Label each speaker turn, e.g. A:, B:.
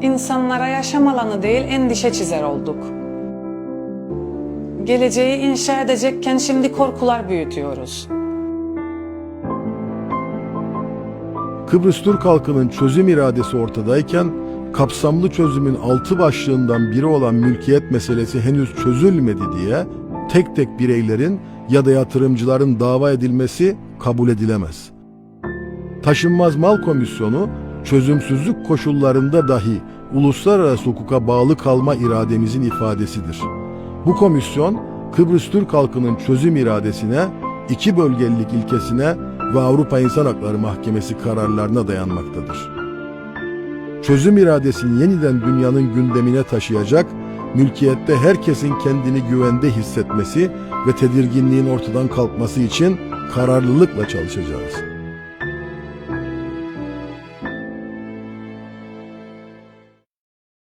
A: İnsanlara yaşam alanı değil endişe çizer olduk. Geleceği inşa edecekken şimdi korkular büyütüyoruz.
B: Kıbrıs Türk halkının çözüm iradesi ortadayken kapsamlı çözümün altı başlığından biri olan mülkiyet meselesi henüz çözülmedi diye tek tek bireylerin ya da yatırımcıların dava edilmesi kabul edilemez. Taşınmaz Mal Komisyonu çözümsüzlük koşullarında dahi uluslararası hukuka bağlı kalma irademizin ifadesidir. Bu komisyon Kıbrıs Türk halkının çözüm iradesine, iki bölgelilik ilkesine ve Avrupa İnsan Hakları Mahkemesi kararlarına dayanmaktadır. Çözüm iradesini yeniden dünyanın gündemine taşıyacak, mülkiyette herkesin kendini güvende hissetmesi ve tedirginliğin ortadan kalkması için kararlılıkla çalışacağız.